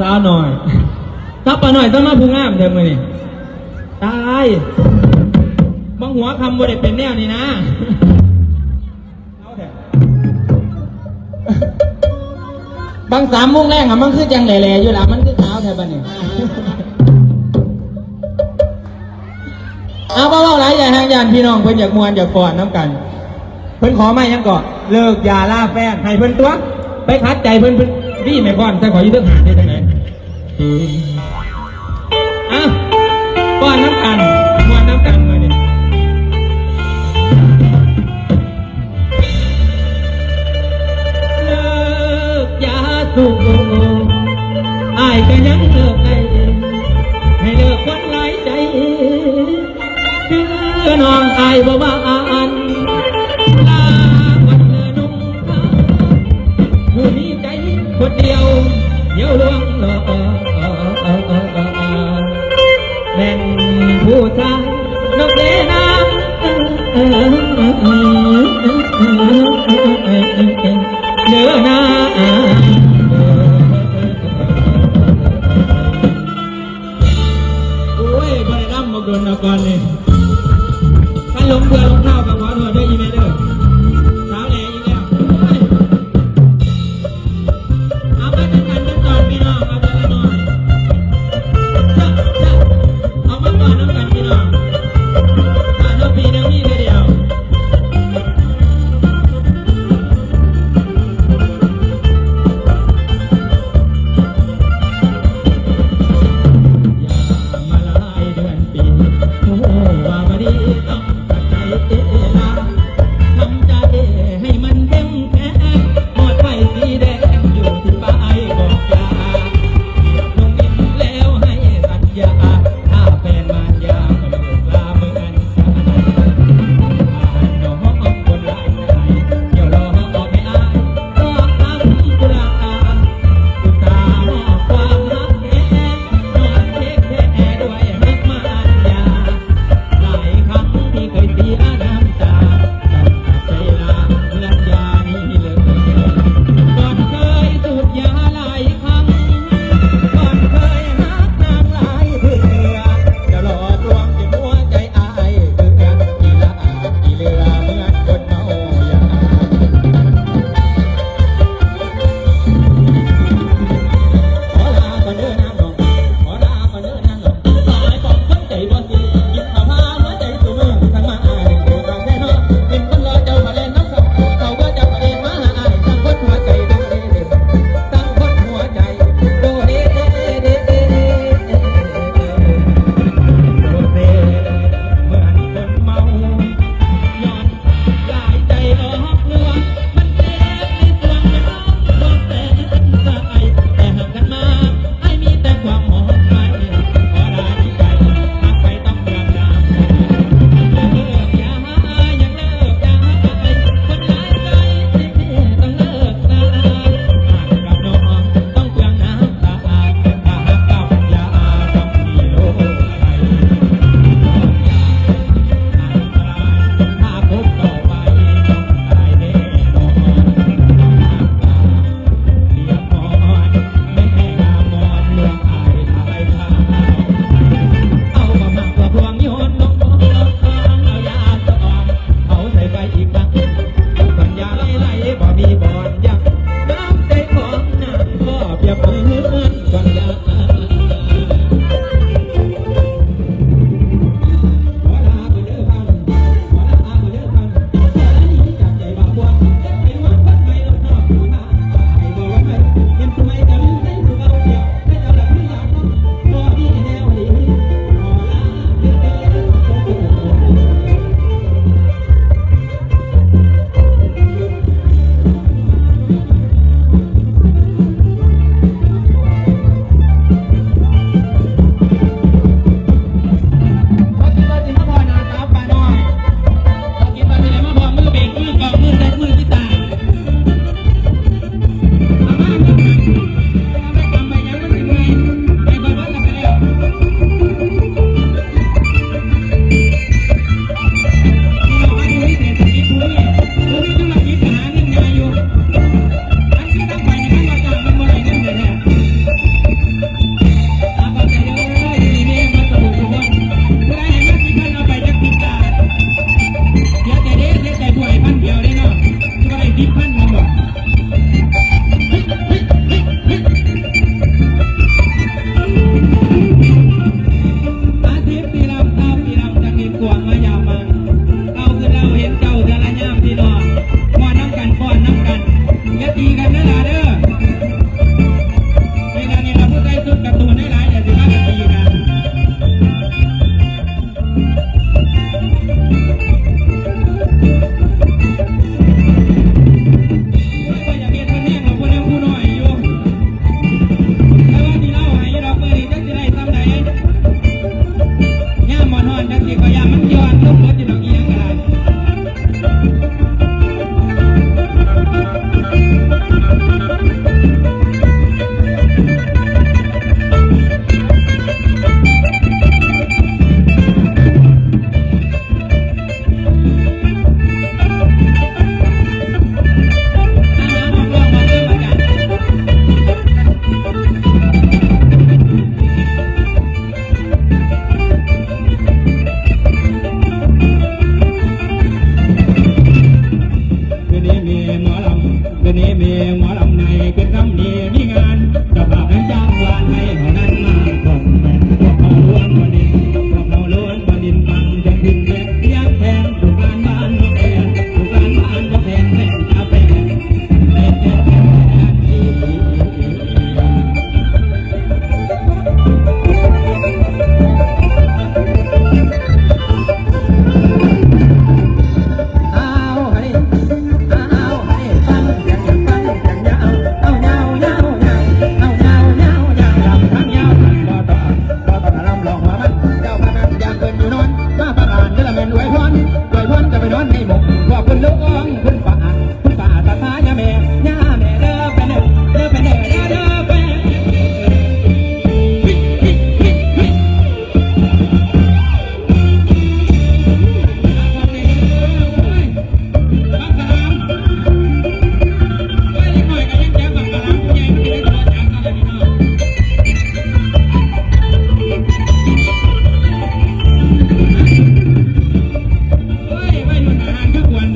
สาวหน่อยซับปะหน่อยต้องมาพูงามเธอมือนี่ตายบางหัวคำว่าเด็เป็นแนวนี่นะเอาเถอะบางสามมุ่งแรกอะมันคือจังแหล่ๆอยู่ละมันคือขาวแถวบ้านนี่เอาเบาๆหลายอย่าห่างยานพี่น้องเพิ่นอยากมวนอยากฟอนน้ำกัน เพิ่นขอไม่ยังก่อนเลิกอยาล่าแฟนให้เพิ่นตัว ไปคัดใจเพิ่นเพิ่นพี่ไม่พอนแต่ขอยืดตึกหาได้จังไหน อะฟอนน้ำกันมวนน้ำกันมาเนี่ยเลิกยาสูบอายก็ยังเลิกได้ให้เลิกคนหลายใจคือน้องอายบ่ว่าอันลาวันเลือนุ่งผ้าผู้มีใจคนเดียว เดียวลวงเออเออเออเอ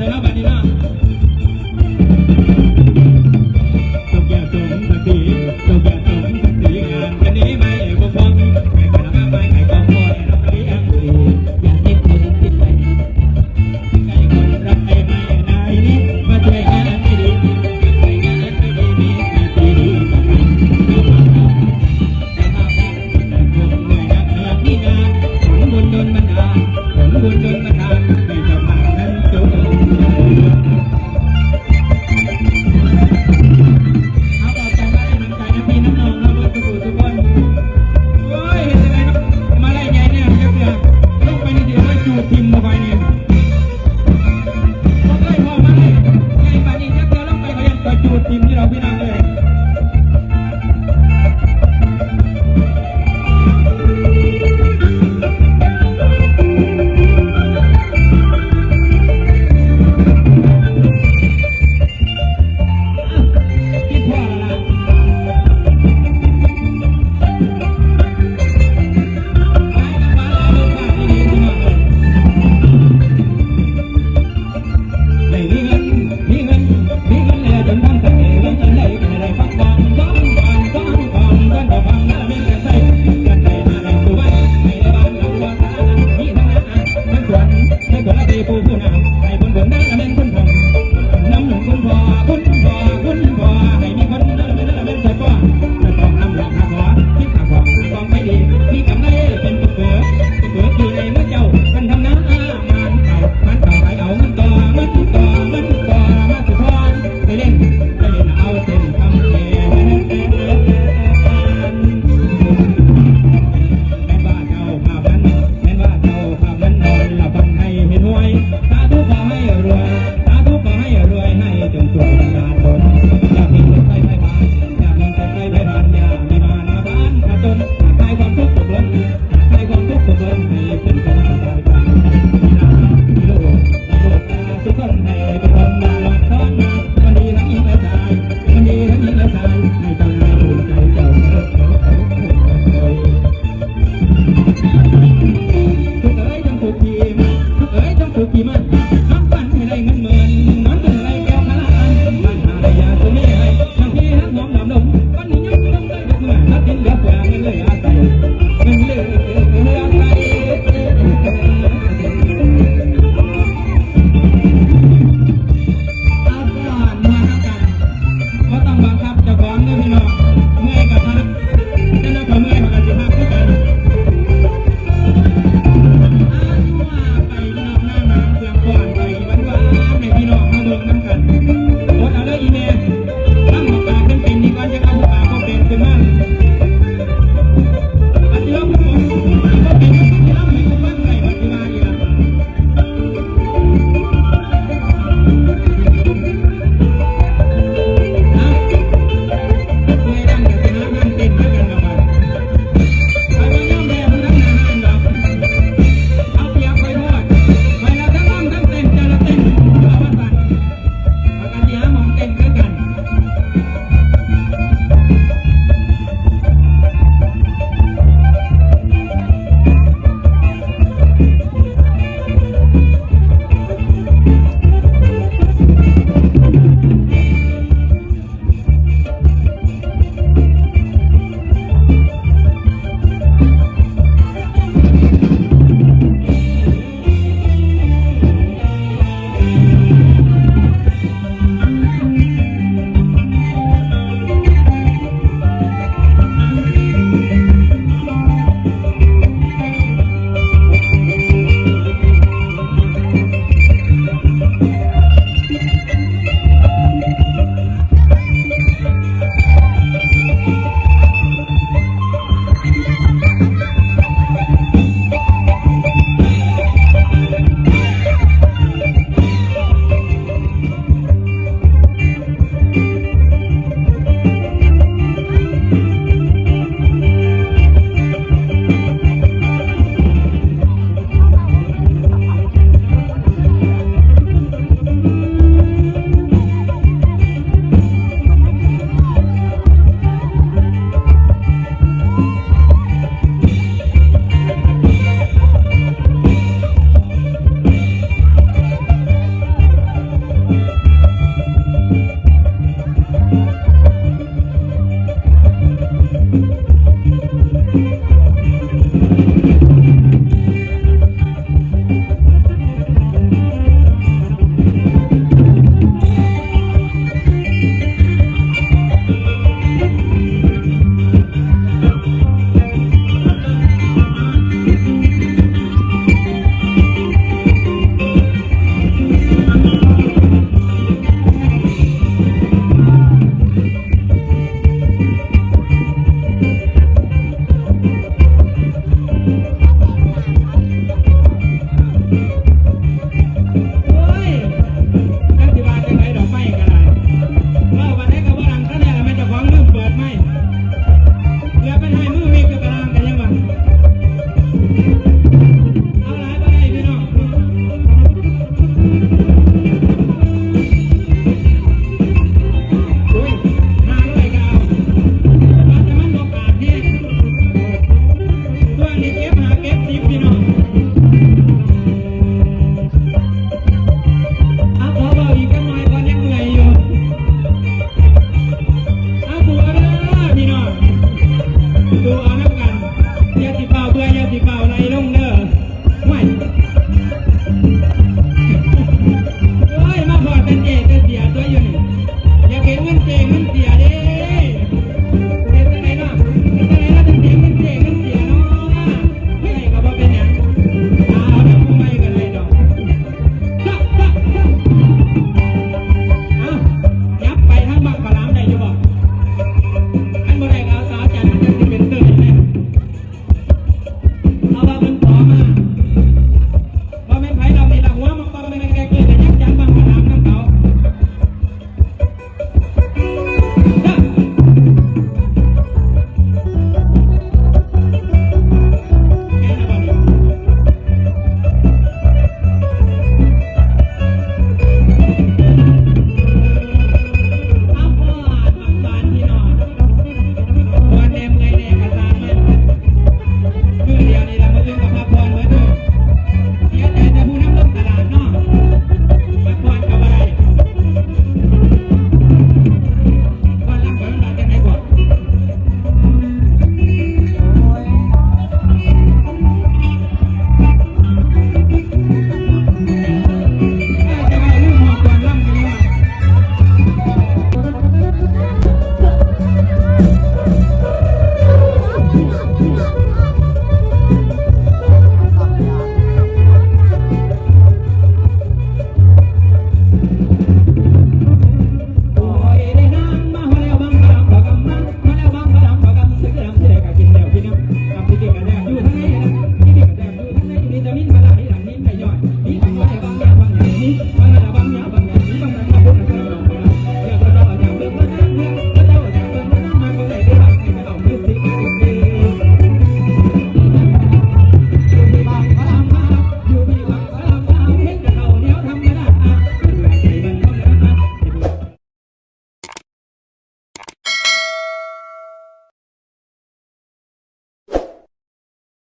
nana banina